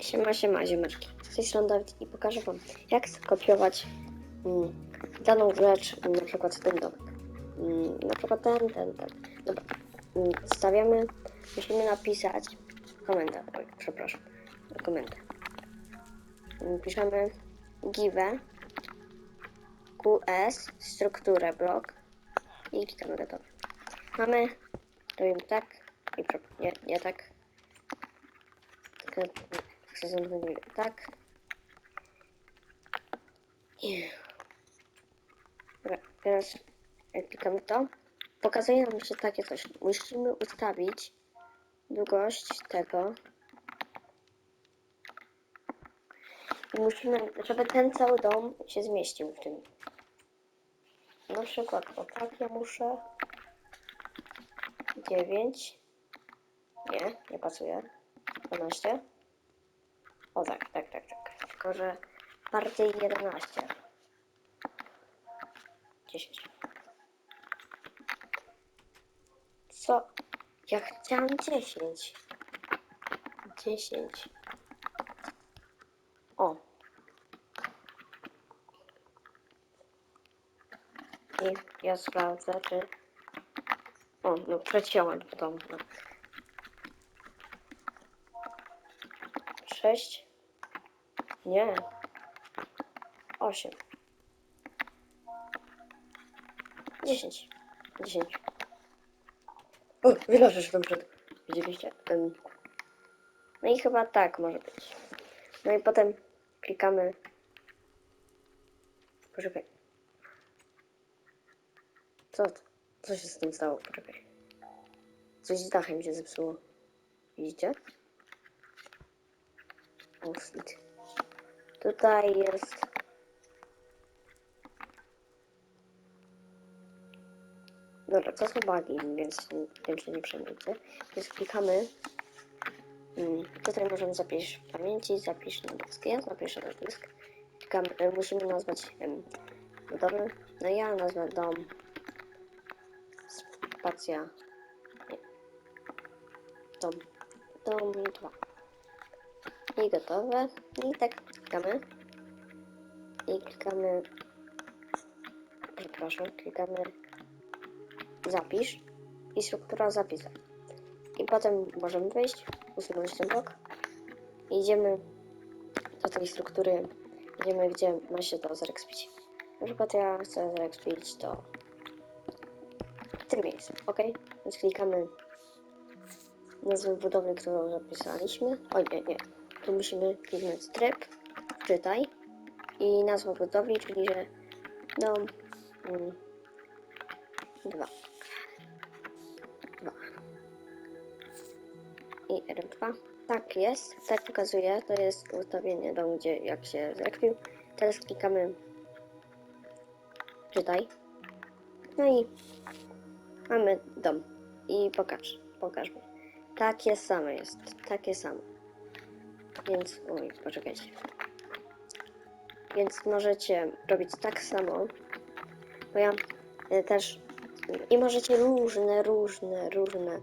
Siema, siema, ziemeczki. Z tej strony Dawid i pokażę wam, jak skopiować mm, daną rzecz, mm, na przykład ten domek. Mm, na przykład ten, ten, ten. Dobra. Mm, stawiamy, musimy napisać komentarz. Oj, przepraszam. Komentarz. Mm, Piszemy give qs, strukturę blok i klikamy gotowe. Mamy, robimy tak i nie, nie tak. Chcę zamknąć tak. Dobra, teraz jak klikamy to, pokazuje nam się takie coś. Musimy ustawić długość tego. I musimy, żeby ten cały dom się zmieścił w tym. Na przykład, o tak ja muszę. 9. Nie, nie pasuje. 12. O tak, tak, tak, tak. Tylko, że bardziej 11. 10. Co? Ja chciałam 10. 10. O. I ja sprawdzę, czy... O, no przeciąłem w domu. 6. Nie. 8. 10. 10. O, wyleżysz tam przed. Widzieliście? No i chyba tak może być. No i potem klikamy. Poczekaj. Co? Co się z tym stało? Poczekaj. Coś z dachem się zepsuło. Widzicie? Tutaj jest. Dobra, to są bugi, więc tym się nie przejmujcie. Więc klikamy. Mm, tutaj możemy zapisz w pamięci, zapisz na dysk. Ja zapiszę na dysk. Klikamy, e, musimy nazwać em, budowę. No ja nazwę dom. Spacja. Nie. Dom. Dom 2. I gotowe. I tak klikamy. I klikamy. Przepraszam, klikamy zapisz i struktura zapisu. I potem możemy wyjść, usunąć ten blok. I idziemy do tej struktury, idziemy gdzie ma się to zrekspić. Na przykład ja chcę zrekspić to w tym miejscu, ok? Więc klikamy nazwę budowy, którą zapisaliśmy. O nie, nie. Tu musimy kliknąć tryb, czytaj i nazwa budowli, czyli że dom mm, 2. 2. I R2. Tak jest, tak pokazuje. To jest ustawienie domu, gdzie jak się zrekwił. Teraz klikamy czytaj. No i mamy dom. I pokaż, pokaż mi. Takie same jest, takie same. Więc, oj, poczekajcie. Więc możecie robić tak samo. Bo ja y, też i możecie różne, różne, różne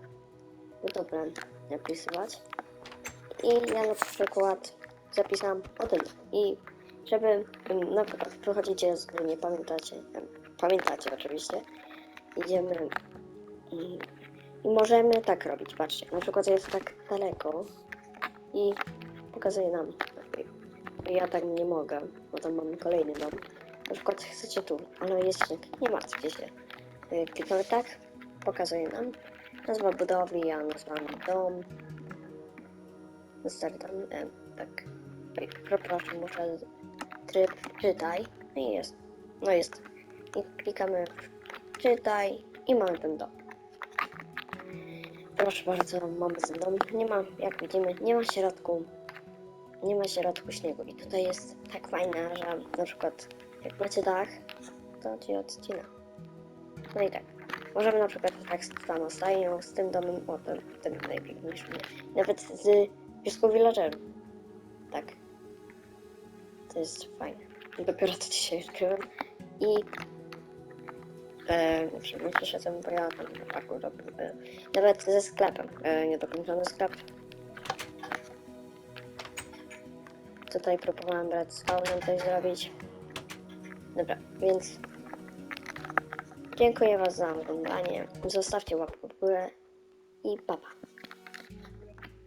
budowle napisywać. I ja na przykład zapisałam o tym. I żeby em, na przykład wychodzicie nie pamiętacie, pamiętacie oczywiście, idziemy i, i możemy tak robić, patrzcie, na przykład jest tak daleko i pokazuje nam, ja tak nie mogę, bo tam mamy kolejny dom. Na przykład chcecie tu, ale jest śnieg, nie martwcie się. Y, Klikamy tak, pokazuje nam nazwa budowli, ja nazwałam dom. Dom, e, tak. Oj, Przepraszam, muszę tryb czytaj. No i jest. No jest. I klikamy w czytaj i mamy ten dom. Proszę bardzo, mamy ten dom. Nie ma, jak widzimy, nie ma środku. Nie ma środku śniegu. I tutaj jest tak fajne, że na przykład jak macie dach, to ci odcina. No i tak. Możemy na przykład tak samo stają z tym domem, o ten, ten najpiękniejszy. Nawet z pieską villagerem. Tak. To jest fajne. Dopiero to dzisiaj odkryłem. I e, muszę przeszedłem, bo ja tam parku robię. E, nawet ze sklepem. E, niedokończony sklep. Tutaj próbowałem brać spawnem coś zrobić. Dobra, więc dziękuję Was za oglądanie. Zostawcie łapkę w górę i papa. Pa.